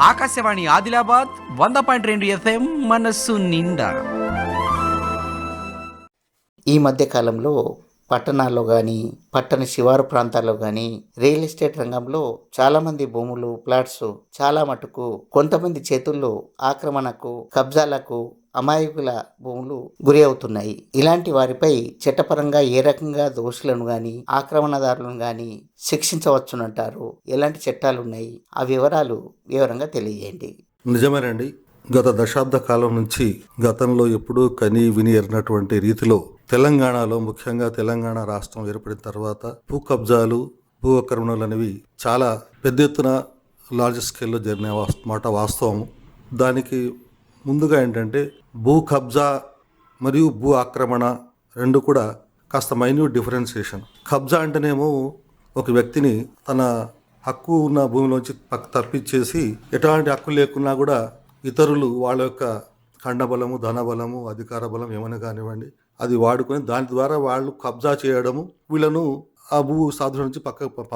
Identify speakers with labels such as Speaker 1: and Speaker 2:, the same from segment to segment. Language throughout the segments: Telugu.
Speaker 1: ఆకాశవాణి ఆదిలాబాద్ వంద పాయింట్ రెండు ఎఫ్ఎం మనస్సు నిండా.
Speaker 2: ఈ మధ్యకాలంలో పట్టణాల్లో కానీ పట్టణ శివారు ప్రాంతాల్లో కానీ రియల్ ఎస్టేట్ రంగంలో చాలామంది భూములు ప్లాట్స్ చాలా మటుకు కొంతమంది చేతుల్లో ఆక్రమణకు కబ్జాలకు అమాయకుల భూములు గురి అవుతున్నాయి. ఇలాంటి వారిపై చట్టపరంగా ఏ రకంగా దోషులను గాని ఆక్రమణదారులను గాని శిక్షించవచ్చునంటారు. ఎలాంటి చట్టాలు ఉన్నాయి ఆ వివరాలు వివరంగా తెలియజేయండి.
Speaker 3: నిజమేనండి గత దశాబ్ద కాలం నుంచి గతంలో ఎప్పుడూ కని విని ఎరినటువంటి రీతిలో తెలంగాణలో ముఖ్యంగా తెలంగాణ రాష్ట్రం ఏర్పడిన తర్వాత భూ కబ్జాలు భూ ఆక్రమణలు అనేవి చాలా పెద్ద ఎత్తున లార్జ్ స్కేల్లో జరిగిన వాస్- మాట వాస్తవం దానికి ముందుగా ఏంటంటే భూ కబ్జా మరియు భూ ఆక్రమణ రెండు కూడా కాస్త మైన్యూట్ డిఫరెన్సియేషన్ కబ్జా అంటేనేమో ఒక వ్యక్తిని తన హక్కు ఉన్న భూమిలోంచి పక్క తప్పించేసి ఎటువంటి హక్కు లేకున్నా కూడా ఇతరులు వాళ్ళ యొక్క ఖండబలము ధనబలము అధికార బలం ఏమైనా కానివ్వండి అది వాడుకొని దాని ద్వారా వాళ్ళు కబ్జా చేయడము వీళ్ళను ఆ భూ సాధుల నుంచి పక్కకు ప-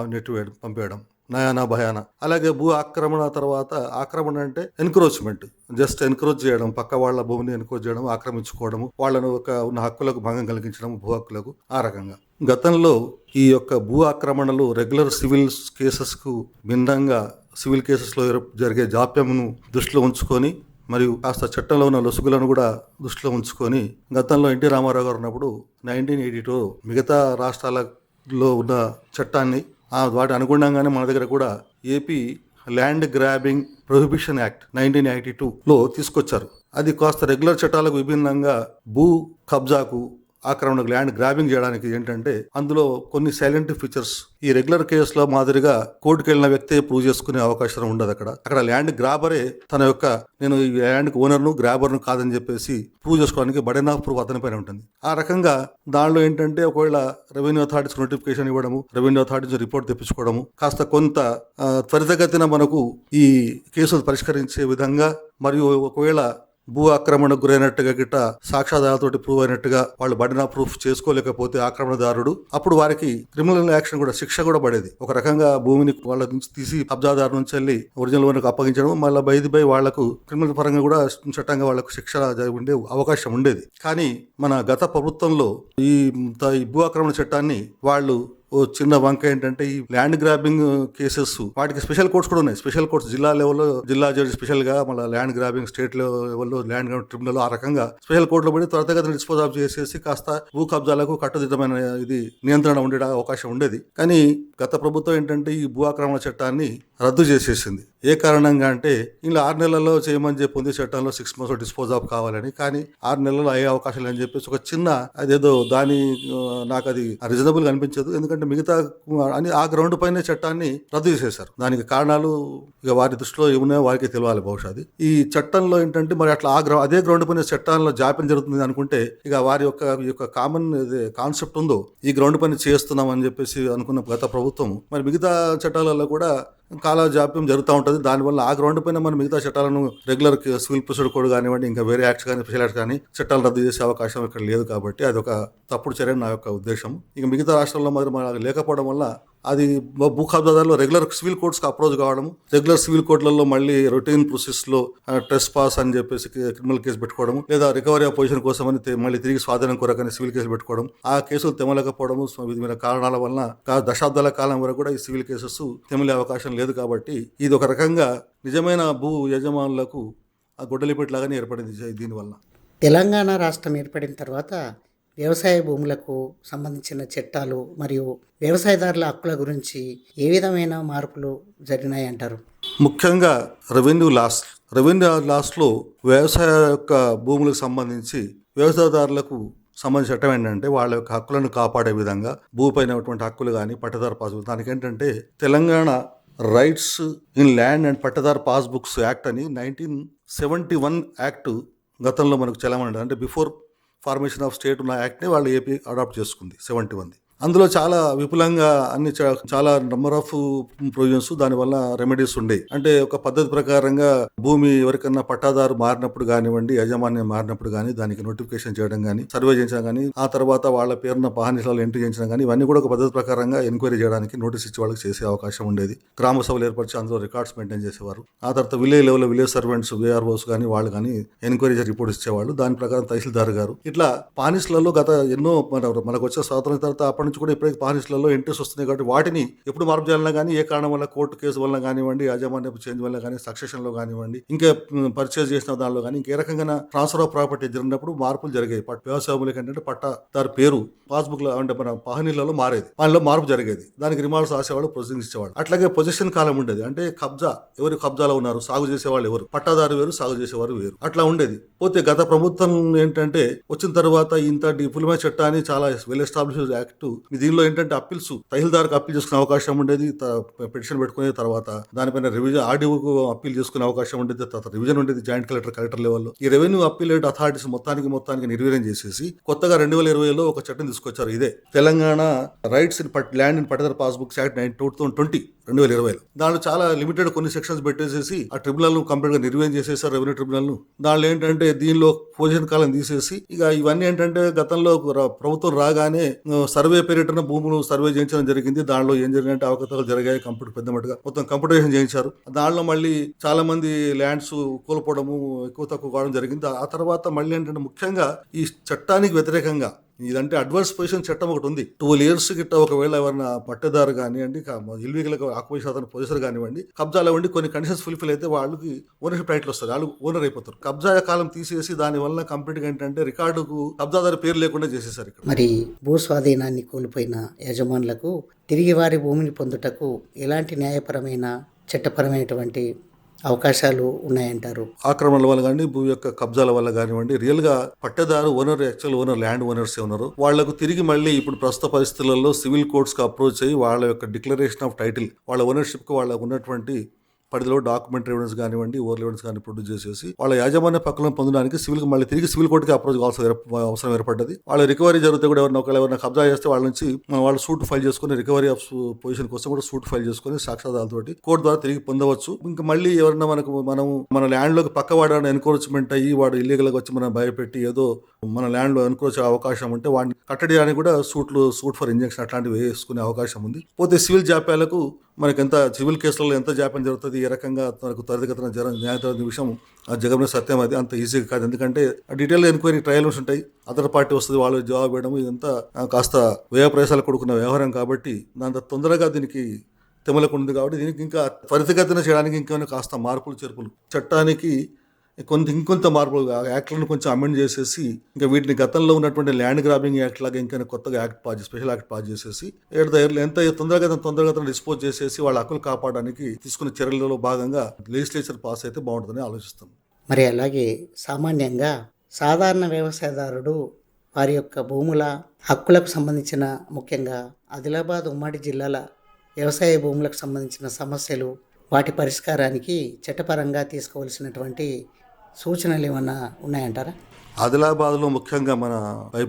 Speaker 3: పంపేయడం. నయానా భయాన. అలాగే భూ ఆక్రమణ తర్వాత ఆక్రమణ అంటే ఎన్క్రోచ్మెంట్ జస్ట్ ఎన్క్రోచ్ చేయడం పక్క వాళ్ళ భూమిని ఎన్క్రోచ్ చేయడం ఆక్రమించుకోవడము వాళ్ళను ఒక ఉన్న హక్కులకు భంగం కలిగించడం భూ హక్కులకు ఆ రకంగా. గతంలో ఈ యొక్క భూ ఆక్రమణలు రెగ్యులర్ సివిల్ కేసెస్కు భిన్నంగా సివిల్ కేసెస్లో జరిగే జాప్యమును దృష్టిలో ఉంచుకొని మరియు కాస్త చట్టంలో ఉన్న లొసుగులను కూడా దృష్టిలో ఉంచుకొని గతంలో ఎన్టీ రామారావు గారు ఉన్నప్పుడు నైన్టీన్ ఎయిటీ టూ మిగతా రాష్ట్రాలలో ఉన్న చట్టాన్ని వాటి అనుగుణంగానే మన దగ్గర కూడా AP land grabbing prohibition act nineteen eighty టూలో తీసుకొచ్చారు. అది కాస్త రెగ్యులర్ చట్టాలకు విభిన్నంగా భూ కబ్జాకు ఆక్రమణకు ల్యాండ్ గ్రాబింగ్ చేయడానికి ఏంటంటే అందులో కొన్ని సైలెంట్ ఫీచర్స్. ఈ రెగ్యులర్ కేసులో మాదిరిగా కోర్టుకు వెళ్ళిన వ్యక్తి ప్రూవ్ చేసుకునే అవకాశం ఉండదు అక్కడ. అక్కడ ల్యాండ్ గ్రాబరే తన యొక్క నేను ఈ ల్యాండ్ ఓనర్ను గ్రాబర్ను కాదని చెప్పేసి ప్రూవ్ చేసుకోవడానికి బడెన్ ఆఫ్ ప్రూఫ్ అతనిపైన ఉంటుంది. ఆ రకంగా దానిలో ఏంటంటే ఒకవేళ రెవెన్యూ అథారిటీస్ నోటిఫికేషన్ ఇవ్వడము రెవెన్యూ అథారిటీస్ రిపోర్ట్ తెప్పించుకోవడము కాస్త కొంత త్వరితగతిన మనకు ఈ కేసులు పరిష్కరించే విధంగా మరియు ఒకవేళ భూ ఆక్రమణకు గురైనట్టుగా గిట్ట సాక్ష్యాధారాలతోటి ప్రూవ్ అయినట్టుగా వాళ్ళు బడిన ప్రూఫ్ చేసుకోలేకపోతే ఆక్రమణదారుడు అప్పుడు వారికి క్రిమినల్ యాక్షన్ కూడా శిక్ష కూడా పడేది. ఒక రకంగా భూమిని వాళ్ళ నుంచి తీసి కబ్జాదారు నుంచి వెళ్ళి ఒరిజినల్ ఓనర్కి అప్పగించడం మళ్ళీ బైది బై వాళ్ళకు క్రిమినల్ పరంగా కూడా చట్టంగా వాళ్ళకు శిక్ష జరిగి ఉండే అవకాశం ఉండేది. కానీ మన గత ప్రభుత్వంలో ఈ ఈ భూ ఆక్రమణ చట్టాన్ని వాళ్ళు ఓ చిన్న వంక ఏంటంటే ఈ ల్యాండ్ గ్రాబింగ్ కేసెస్ వాటికి స్పెషల్ కోర్ట్స్ కూడా ఉన్నాయి. స్పెషల్ కోర్ట్స్ జిల్లా లెవెల్లో జిల్లా జడ్జి స్పెషల్గా మళ్ళీ ల్యాండ్ గ్రాబింగ్ స్టేట్ లెవెల్లో ల్యాండ్ గ్రాబింగ్ ట్రిబ్యునల్ ఆ రకంగా స్పెషల్ కోర్టులో పడి త్వరగా డిస్పోజ్ ఆఫ్ చేసేసి కాస్త భూ కబ్జాలకు కట్టుదిట్టమైన ఇది నియంత్రణ ఉండే అవకాశం ఉండేది. కానీ గత ప్రభుత్వం ఏంటంటే ఈ భూ ఆక్రమణ చట్టాన్ని రద్దు చేసేసింది. ఏ కారణంగా అంటే ఇలా ఆరు నెలల్లో చేయమని చెప్పి ఉంది చట్టంలో సిక్స్ మంత్స్ డిస్పోజ్ ఆఫ్ కావాలని. కానీ ఆరు నెలల్లో అయ్యే అవకాశాలు అని చెప్పేసి ఒక చిన్న అదేదో దాని నాకు అది రీజనబుల్ అనిపించదు. ఎందుకంటే మిగతా అని ఆ గ్రౌండ్ పైన చట్టాన్ని రద్దు చేసేశారు. దానికి కారణాలు ఇక వారి దృష్టిలో ఏమున్నాయో వారికి తెలియాలి బహుశా అది. ఈ చట్టంలో ఏంటంటే మరి అట్లా ఆ గ్రౌ అదే గ్రౌండ్ పైన చట్టాల్లో జాప్యం జరుగుతుంది అనుకుంటే ఇక వారి యొక్క యొక్క కామన్ కాన్సెప్ట్ ఉందో ఈ గ్రౌండ్ పైన చేస్తున్నాం అని చెప్పేసి అనుకున్న గత ప్రభుత్వం మరి మిగతా చట్టాలలో కూడా కాల జాప్యం జరుగుతూ ఉంటుంది. దానివల్ల ఆ గ్రౌండ్ పైన మనం మిగతా చట్టాలను రెగ్యులర్ సివిల్ ప్రొసీడర్ కోడ్ కానివ్వండి ఇంకా వేరే యాక్ట్స్ కానీ స్పెషల్ యాక్ట్స్ కానీ చట్టాలు రద్దు చేసే అవకాశం ఇక్కడ లేదు కాబట్టి అది ఒక తప్పుడు చర్య నా యొక్క ఉద్దేశం. ఇక మిగతా రాష్ట్రాల్లో మాత్రం మనకు లేకపోవడం వల్ల అది భూ- భూ రెగ్యులర్ సివిల్ కోర్ట్స్కి అప్రోచ్ కావడం రెగ్యులర్ సివిల్ కోర్టులలో మళ్ళీ రొటీన్ ప్రొసెస్లో ట్రెస్ పాస్ అని చెప్పేసి క్రిమినల్ కేసు పెట్టుకోవడం లేదా రికవరీ పొజిషన్ కోసం అని మళ్ళీ తిరిగి స్వాధీనం కొరకని సివిల్ కేసులు పెట్టుకోవడం ఆ కేసులు తెమలేకపోవడం వివిధ కారణాల వలన దశాబ్దాల కాలం వరకు కూడా ఈ సివిల్ కేసెస్ తెమిలే అవకాశం లేదు కాబట్టి ఇది ఒక రకంగా నిజమైన భూ యజమానులకు ఆ గొడ్డలిపెట్లాగానే ఏర్పడింది దీనివల్ల
Speaker 2: తెలంగాణ రాష్ట్రం ఏర్పడిన తర్వాత వ్యవసాయ భూములకు సంబంధించిన చట్టాలు మరియు వ్యవసాయదారుల హక్కుల గురించి ఏ విధమైన మార్పులు జరిగినాయి అంటారు
Speaker 3: ముఖ్యంగా రెవెన్యూ లాస్ రెవెన్యూ లాస్లో వ్యవసాయ యొక్క భూములకు సంబంధించి వ్యవసాయదారులకు సంబంధించిన చట్టం ఏంటంటే వాళ్ళ యొక్క హక్కులను కాపాడే విధంగా భూపైన హక్కులు కానీ పట్టదారు పాస్బుక్ దానికి ఏంటంటే Telangana rights in land and pattadar passbooks act అని నైన్టీన్ సెవెంటీ వన్ యాక్ట్ గతంలో మనకు చలమని అంటే బిఫోర్ ఫార్మేషన్ ఆఫ్ స్టేట్ ఉన్న యాక్ట్ని వాళ్ళు ఏపీ అడాప్ట్ చేసుకుంది సెవెంటీ వన్ది అందులో చాలా విపులంగా అన్ని చాలా నెంబర్ ఆఫ్ ప్రొవిజన్స్ దానివల్ల రెమెడీస్ ఉండే అంటే ఒక పద్ధతి ప్రకారంగా భూమి ఎవరికన్నా పట్టాదారు మారినప్పుడు కానివ్వండి యాజమాన్యం మారినప్పుడు కానీ దానికి నోటిఫికేషన్ చేయడం కానీ సర్వే చేయించడం కానీ ఆ తర్వాత వాళ్ళ పేరున పాహనిసాలు ఎంట్రీ చేయించడం కానీ ఇవన్నీ కూడా ఒక పద్ధతి ప్రకారంగా ఎంక్వైరీ చేయడానికి నోటీస్ ఇచ్చి వాళ్ళకి చేసే అవకాశం ఉండేది. గ్రామ సభలు ఏర్పరిచి అందులో రికార్డ్స్ మెయింటైన్ చేసేవారు. ఆ తర్వాత village level village servants VROs కానీ వాళ్ళు కానీ ఎంక్వైరీ రిపోర్ట్ ఇచ్చేవాళ్ళు. దాని ప్రకారం తహసీల్దార్ గారు. ఇట్లా పానిస్లలో గత ఎన్నో మన మనకు వచ్చే స్వాతంత్రం తర్వాత అప్పటి నుంచి కూడా ఇప్పటికీ పారిస్లలో ఎంట్రీస్ వస్తున్నాయి కాబట్టి వాటిని ఎప్పుడు మార్పు చేయాలన్నా కానీ ఏ కారణం వల్ల కోర్టు కేసు వల్ల కానివ్వండి యాజమాన్యపు చేంజ్ వల్ల కానీ సక్సెషన్లో కానివ్వండి ఇంకా పర్చేజ్ చేసిన దానిలో కానీ ఇంకే రకంగా ట్రాన్స్ఫర్ ఆఫ్ ప్రాపర్టీ జరిగినప్పుడు మార్పులు జరిగాయి. పట్ ఏంటంటే పట్టాదారు పేరు పాస్బుక్లో అంటే మన పహనీలలో మారేది. దానిలో మార్పు జరిగేది. దానికి రిమార్క్స్ రాసేవాడు ప్రొసీడింగ్స్ ఇచ్చేవాడు అట్లాగే పొజిషన్ కాలం ఉండేది. అంటే కబ్జా ఎవరు కబ్జాలో ఉన్నారు సాగు చేసేవాళ్ళు ఎవరు? పట్టాదారు వేరు సాగు చేసేవారు వేరు. అట్లా ఉండేది. పోతే గత ప్రభుత్వం ఏంటంటే వచ్చిన తర్వాత ఇంత డిప్లొమా చట్టాన్ని చాలా వెల్ ఎస్టాబ్లిష్ యాక్ట్ దీనిలో ఏంటంటే అప్పీల్స్ తహిల్దార్కి అప్పీల్ చేసుకునే అవకాశం ఉండేది. పిటిషన్ పెట్టుకునే తర్వాత దానిపైన రివిజన్ ఆర్డీఓకు అప్పీల్ చేసుకునే అవకాశం ఉండేది. తర్వాత రివిజన్ ఉండేది జాయింట్ కలెక్టర్ కలెక్టర్ లెవెల్లో ఈ రెవెన్యూ అప్పీలేట్ అథారిటీస్ మొత్తానికి మొత్తానికి నిర్వీర్యం చేసేసి కొత్తగా రెండు వేల ఇరవైలో ఒక చట్టం తీసుకొచ్చారు. ఇదే తెలంగాణ రైట్స్ ఇన్ పట్ land in పట్టదర్ passbooks act nine two thousand twenty రెండు వేల ఇరవైలో. దాంట్లో చాలా లిమిటెడ్ కొన్ని సెక్షన్స్ పెట్టేసేసి ఆ ట్రిబ్యునల్ను కంప్లీట్గా నిర్వహణ చేసేసారు రెవెన్యూ ట్రిబ్యునల్ను దాంట్లో ఏంటంటే దీనిలో పొజిషన్ కాలం తీసేసి ఇక ఇవన్నీ ఏంటంటే గతంలో ప్రభుత్వం రాగానే సర్వే పేరిటన భూములు సర్వే చేయించడం జరిగింది. దానిలో ఏం జరిగిందంటే అవకతవకలు జరిగాయి. కంప్యూటర్ పెద్ద మట్టుగా మొత్తం కంప్యూటరేషన్ చేయించారు. దానిలో మళ్ళీ చాలా మంది ల్యాండ్స్ కోల్పోవడము ఎక్కువ తక్కువ కావడం జరిగింది. ఆ తర్వాత మళ్ళీ ఏంటంటే ముఖ్యంగా ఈ చట్టానికి వ్యతిరేకంగా ఇదంటే అడ్వాన్స్ పొజిషన్ చట్టం ఒకటి ఉంది. ట్వెల్వ్ ఇయర్స్ గిట్ట ఒకవేళ ఎవరైనా పట్టదారు కానివ్వండి ఇల్వీగల్ ఆక్యుపేషన్ అతను పొజిషన్ కానివ్వండి కబ్జాలు ఇవ్వండి కొన్ని కండిషన్స్ ఫుల్ఫిల్ అయితే వాళ్ళకి ఓనర్షిప్ రైట్లు వస్తారు వాళ్ళు ఓనర్ అయిపోతారు. కబ్జా కాలం తీసేసి దాని వల్ల కంప్లీట్గా ఏంటంటే రికార్డుకు కబ్జాదారు పేరు లేకుండా చేసేసారు ఇక్కడ.
Speaker 2: మరి భూ స్వాధీనాన్ని కోల్పోయిన యజమానులకు తిరిగి వారి భూమిని పొందుటకు ఎలాంటి న్యాయపరమైన చట్టపరమైనటువంటి అవకాశాలు ఉన్నాయంటారు.
Speaker 3: ఆక్రమణల వల్ల కానీ భూ యొక్క కబ్జాల వల్ల కానివ్వండి రియల్గా pattadar owner actual owner land owners ఉన్నారు. వాళ్ళకు తిరిగి మళ్ళీ ఇప్పుడు ప్రస్తుత పరిస్థితులలో సివిల్ కోర్ట్స్కు అప్రోచ్ అయ్యి వాళ్ళ యొక్క డిక్లరేషన్ ఆఫ్ టైటిల్ వాళ్ళ ఓనర్షిప్కు వాళ్ళకు ఉన్నటువంటి పరిధిలో డాక్యుమెంట్ ఎవిడెన్స్ కానివ్వండి ఓవర్ ఎవిడెన్స్ కానీ ప్రొడ్యూస్ చేసేసి వాళ్ళ యాజమాన్య పక్కన పొందడానికి సివిల్ మళ్ళీ తిరిగి సివిల్ కోర్టుకి అప్రోచ్ కావాల్సిన అవసరం ఏర్పడ్డది. వాళ్ళ రికవరీ జరిగితే కూడా ఎవరైనా ఒకవేళ ఎవరైనా కబ్జా చేస్తే వాళ్ళ నుంచి వాళ్ళు సూట్ ఫైల్ చేసుకుని రికవరీ ఆఫ్ పొజిషన్ కోసం కూడా సూట్ ఫైల్ చేసుకుని సాక్ష్యాధారాలతోటి కోర్టు ద్వారా తిరిగి పొందవచ్చు. ఇంకా మళ్ళీ ఎవరైనా మనకు మనం మన ల్యాండ్లోకి పక్క వాడాలని ఎన్క్రోచ్మెంట్ అయ్యి వాడు ఇల్లీగల్గా వచ్చి మనం భయపెట్టి ఏదో మన ల్యాండ్లో అనుకోవచ్చే అవకాశం ఉంటే వాడిని కట్టడానికి కూడా సూట్లు సూట్ ఫర్ ఇంజెక్షన్ అట్లాంటివి వేసుకునే అవకాశం ఉంది. పోతే సివిల్ జాప్యాలకు మనకి ఎంత సివిల్ కేసులలో ఎంత జాప్యం జరుగుతుంది ఏ రకంగా మనకు త్వరితగతిన జర న్యాయతర విషయం ఆ జగన్ సత్యం అది అంత ఈజీగా కాదు. ఎందుకంటే డీటెయిల్ ఎంక్వైరీ ట్రయల్స్ ఉంటాయి. అదర్ పార్టీ వస్తుంది వాళ్ళు జవాబు ఇవ్వడం ఇదంతా కాస్త వ్యయ ప్రయాసాలు కొడుకున్న వ్యవహారం కాబట్టి దాంత తొందరగా దీనికి తెమలకు ఉంది కాబట్టి దీనికి ఇంకా త్వరితగతిన చేయడానికి ఇంకేమైనా కాస్త మార్పులు చేర్పులు. చట్టానికి కొంత ఇంకొంత మార్పులు యాక్ట్లను కొంచెం అమెండ్ చేసేసి ఇంకా వీటిని గతంలో ఉన్నటువంటి ల్యాండ్ గ్రాబింగ్ యాక్ట్ లాగా ఇంకా కొత్తగా act pass special act pass చేసేసి ఎంత తొందరగా తొందరగా డిస్పోజ్ చేసేసి వాళ్ళ హక్కులు కాపాడడానికి తీసుకున్న చర్యలలో భాగంగా లెజిస్లేచర్ పాస్ అయితే బాగుంటుందని ఆలోచిస్తాం
Speaker 2: మరి అలాగే సామాన్యంగా సాధారణ వ్యవసాయదారుడు వారి యొక్క భూముల హక్కులకు సంబంధించిన ముఖ్యంగా ఆదిలాబాద్ ఉమ్మడి జిల్లాల వ్యవసాయ భూములకు సంబంధించిన సమస్యలు వాటి పరిష్కారానికి చట్టపరంగా తీసుకోవలసినటువంటి సూచనలు ఏమన్నా ఉన్నాయంటారా?
Speaker 3: ఆదిలాబాద్లో ముఖ్యంగా మన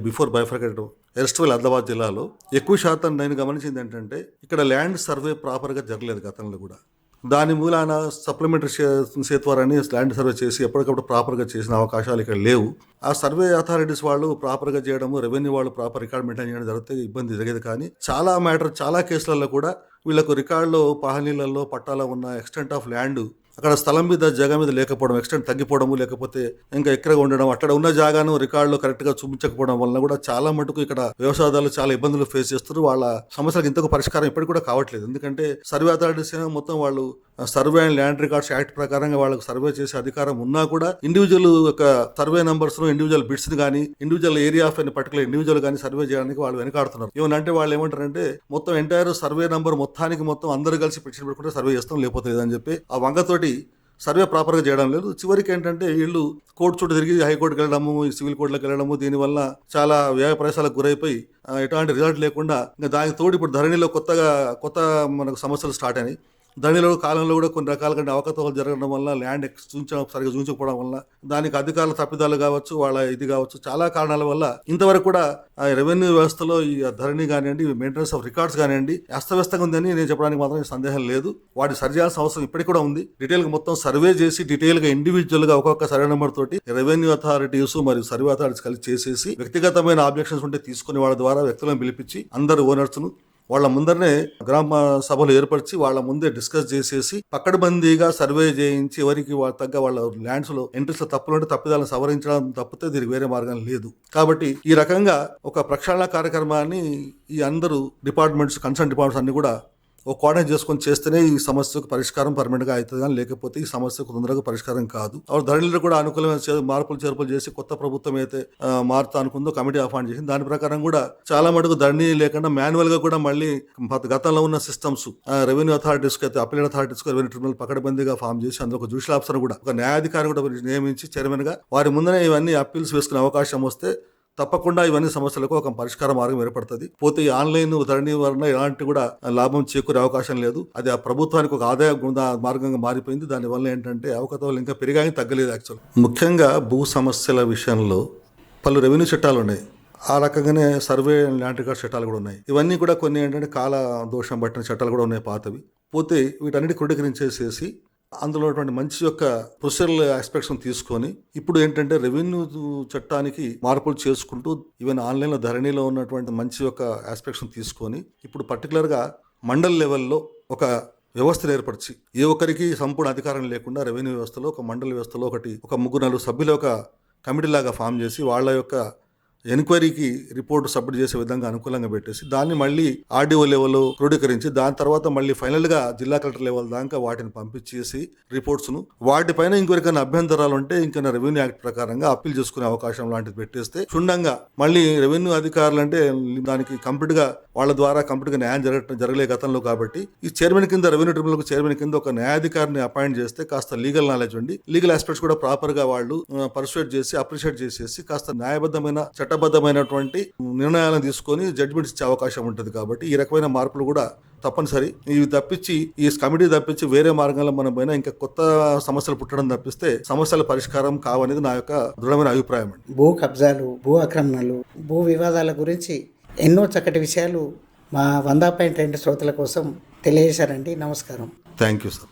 Speaker 3: బిఫోర్ బైఫర్కెట్ ఎస్ట్వల్ ఆదిలాబాద్ జిల్లాలో ఎక్కువ శాతం నేను గమనించింది ఏంటంటే ఇక్కడ ల్యాండ్ సర్వే ప్రాపర్గా జరగలేదు గతంలో కూడా. దాని మూలాన సప్లిమెంటరీ సేత్వారాన్ని ల్యాండ్ సర్వే చేసి ఎప్పటికప్పుడు ప్రాపర్గా చేసిన అవకాశాలు ఇక్కడ లేవు. ఆ సర్వే అథారిటీస్ వాళ్ళు ప్రాపర్గా చేయడము రెవెన్యూ వాళ్ళు ప్రాపర్ రికార్డ్ మెయింటైన్ చేయడం జరిగితే ఇబ్బంది జరిగేది. కానీ చాలా మ్యాటర్ చాలా కేసులలో కూడా వీళ్ళకు రికార్డులో పాహనీలలో పట్టాలో ఉన్న ఎక్స్టెంట్ ఆఫ్ ల్యాండ్ అక్కడ స్థలం మీద జాగా మీద లేకపోవడం ఎక్స్టెంట్ తగ్గిపోవడము లేకపోతే ఇంకా ఎక్కడగా ఉండడం అక్కడ ఉన్న జాగాను రికార్డులో కరెక్ట్గా చూపించకపోవడం వలన కూడా చాలా మటుకు ఇక్కడ వ్యవసాయదారులు చాలా ఇబ్బందులు ఫేస్ చేస్తారు. వాళ్ళ సమస్యలకు ఇంతకు పరిష్కారం ఇప్పటికి కూడా కావట్లేదు. ఎందుకంటే సర్వే అథారిటీస్ మొత్తం వాళ్ళు survey and land records act ప్రకారంగా వాళ్ళకి సర్వే చేసే అధికారం ఉన్నా కూడా ఇండివిజువల్ యొక్క సర్వే నంబర్స్ ఇండివిజువల్ బిట్స్ కానీ ఇండివిజువల్ ఏరియా ఆఫ్ అని పర్టికులర్ ఇండివిజువల్ కానీ సర్వే చేయడానికి వాళ్ళు వెనకాడుతున్నారు. ఏమనంటే వాళ్ళు ఏమంటారంటే మొత్తం ఎంటైర్ సర్వే నంబర్ మొత్తానికి మొత్తం అందరూ కలిసి పిటిషన్ పెట్టుకుంటే సర్వే చేస్తాం లేకపోతే లేదని చెప్పి ఆ వంగతోటి సర్వే ప్రాపర్గా చేయడం లేదు. చివరికి ఏంటంటే వీళ్ళు కోర్టు చుట్టూ తిరిగి హైకోర్టుకి వెళ్ళడము ఈ సివిల్ కోర్టులకు వెళ్ళడము దీనివల్ల చాలా వ్యయ ప్రయాసాలకు గురైపోయి ఎటువంటి రిజల్ట్ లేకుండా ఇంకా దానికి తోడు ఇప్పుడు ధరణిలో కొత్తగా కొత్త మనకు సమస్యలు స్టార్ట్ అయినాయి. దానిలో కాలంలో కూడా కొన్ని రకాలుగా అవకతవలు జరగడం వల్ల ల్యాండ్ ఎక్స్ సరిగ్గా సరిగా వల్ల దానికి అధికారుల తప్పిదాలు కావచ్చు వాళ్ళ ఇది కావచ్చు చాలా కారణాల వల్ల ఇంతవరకు కూడా ఆ రెవెన్యూ వ్యవస్థలో ఈ ధరణి కానివ్వండి మెయింటెనెన్స్ ఆఫ్ రికార్డ్స్ కానివ్వండి అస్తవ్యస్తంగా ఉందని నేను చెప్పడానికి మాత్రం సందేహం లేదు. వాటి సరిచేయాల్సిన అవసరం ఇప్పటికి కూడా ఉంది. డీటెయిల్ మొత్తం సర్వే చేసి డీటెయిల్గా ఇండివిజువల్గా ఒక్కొక్క సర్వే నెంబర్ తోటి రెవెన్యూ అథారిటీస్ మరియు సర్వే అథారిటీస్ కలిసి చేసేసి వ్యక్తిగతమైన ఆబ్జెక్షన్స్ ఉంటే తీసుకునే వాళ్ళ ద్వారా వ్యక్తులను పిలిపించి అందరు ఓనర్స్ను వాళ్ళ ముందరనే గ్రామ సభలు ఏర్పరిచి వాళ్ళ ముందే డిస్కస్ చేసేసి పక్కడబందీగా సర్వే చేయించి ఎవరికి వాళ్ళ తగ్గ వాళ్ళ ల్యాండ్స్లో ఎంట్రీస్లో తప్పులు అంటే తప్పిదాలను సవరించడం తప్పితే దీనికి వేరే మార్గం లేదు. కాబట్టి ఈ రకంగా ఒక ప్రక్షాళన కార్యక్రమాన్ని ఈ అందరూ డిపార్ట్మెంట్స్ కన్సర్న్ డిపార్ట్మెంట్స్ అన్ని కూడా ఒక కోఆర్డినేట్ చేసుకొని చేస్తేనే ఈ సమస్యకు పరిష్కారం పర్మనెంట్గా అవుతుంది కానీ లేకపోతే ఈ సమస్యకు తొందరగా పరిష్కారం కాదు. ఆవిడ ధరలు కూడా అనుకూలమైన చే- మార్పులు చేర్పులు చేసి కొత్త ప్రభుత్వం అయితే మారుతా అనుకుందో కమిటీ అపాయింట్ చేసింది. దాని ప్రకారం కూడా చాలా మటుకు ధరణి లేకుండా మాన్యువల్గా కూడా మళ్ళీ గతంలో ఉన్న సిస్టమ్స్ రెవెన్యూ అథారిటీస్కి అయితే అప్పీల్ అథారిటీస్ రెవెన్యూ ట్రిబ్యునల్ పకడబందీగా ఫామ్ చేసి అందులో ఒక జ్యుడిషియల్ ఆఫీసర్ కూడా ఒక న్యాయాధికారి కూడా నియమించి చైర్మన్గా వారి ముందరే ఇవన్నీ అప్పీల్స్ వేసుకునే అవకాశం వస్తే తప్పకుండా ఇవన్నీ సమస్యలకు ఒక పరిష్కార మార్గం ఏర్పడుతుంది. పోతే ఈ ఆన్లైన్ ధరణి వలన ఎలాంటి కూడా లాభం చేకూరే అవకాశం లేదు. అది ఆ ప్రభుత్వానికి ఒక ఆదాయ మార్గంగా మారిపోయింది. దానివల్ల ఏంటంటే అవకతవలు ఇంకా పెరిగాయి తగ్గలేదు యాక్చువల్ ముఖ్యంగా భూ సమస్యల విషయంలో పలు రెవెన్యూ చట్టాలు ఉన్నాయి. ఆ రకంగానే సర్వే లాంటి ల్యాండ్ రికార్డ్ చట్టాలు కూడా ఉన్నాయి. ఇవన్నీ కూడా కొన్ని ఏంటంటే కాల దోషం పట్టిన చట్టాలు కూడా ఉన్నాయి పాతవి. పోతే వీటన్నిటి క్రోడీకరించేసేసి అందులో మంచి యొక్క ప్రొసీజరల్ ఆస్పెక్ట్స్ తీసుకొని ఇప్పుడు ఏంటంటే రెవెన్యూ చట్టానికి మార్పులు చేసుకుంటూ ఈవెన్ ఆన్లైన్లో ధరణిలో ఉన్నటువంటి మంచి యొక్క ఆస్పెక్ట్స్ తీసుకొని ఇప్పుడు పర్టికులర్గా మండల్ లెవెల్లో ఒక వ్యవస్థను ఏర్పరిచి ఏ ఒక్కరికి సంపూర్ణ అధికారం లేకుండా రెవెన్యూ వ్యవస్థలో ఒక మండల వ్యవస్థలో ఒకటి ఒక ముగ్గురు నలుగురు సభ్యుల ఒక కమిటీ లాగా ఫామ్ చేసి వాళ్ళ యొక్క ఎంక్వైరీకి రిపోర్ట్ సబ్మిట్ చేసే విధంగా అనుకూలంగా పెట్టేసి దాన్ని మళ్ళీ ఆర్డీఓ లెవెల్లో క్రోడీకరించి దాని తర్వాత మళ్ళీ ఫైనల్గా జిల్లా కలెక్టర్ లెవెల్ దాకా వాటిని పంపించేసి రిపోర్ట్స్ను వాటిపైన ఇంకొకరికైనా అభ్యంతరాలు ఉంటే ఇంకైనా రెవెన్యూ యాక్ట్ ప్రకారంగా అప్పీల్ చేసుకునే అవకాశం లాంటిది పెట్టేస్తే క్షుణ్ణంగా మళ్ళీ రెవెన్యూ అధికారులు అంటే దానికి కంప్లీట్గా వాళ్ళ ద్వారా కంప్లీట్గా న్యాయం జరగ జరగలే గతంలో కాబట్టి ఈ చైర్మన్ కింద రెవెన్యూ ట్రిబ్యునల్కు చైర్మన్ కింద ఒక న్యాయాధికారిని అపాయింట్ చేస్తే కాస్త లీగల్ నాలెడ్జ్ ఉండి లీగల్ ఆస్పెక్ట్స్ కూడా ప్రాపర్గా వాళ్ళు పర్సువేట్ చేసి అప్రిషియేట్ చేసేసి కాస్త న్యాయబద్ధమైన చట్టబద్ధమైనటువంటి నిర్ణయాలను తీసుకొని జడ్జిమెంట్స్ ఇచ్చే అవకాశం ఉంటుంది కాబట్టి ఈ రకమైన మార్పులు కూడా తప్పనిసరి. ఇవి తప్పించి ఈ కమిటీ తప్పించి వేరే మార్గంలో మనం పోయినా ఇంకా కొత్త సమస్యలు పుట్టడం తప్పిస్తే సమస్యల పరిష్కారం కావనేది నా యొక్క దృఢమైన అభిప్రాయం అండి.
Speaker 2: భూ కబ్జాలు భూ ఆక్రమణలు భూ వివాదాల గురించి ఎన్నో చక్కటి విషయాలు మా వంద పాయింట్ రెండు శ్రోతల కోసం తెలియజేశారండి. నమస్కారం.
Speaker 3: Thank you sir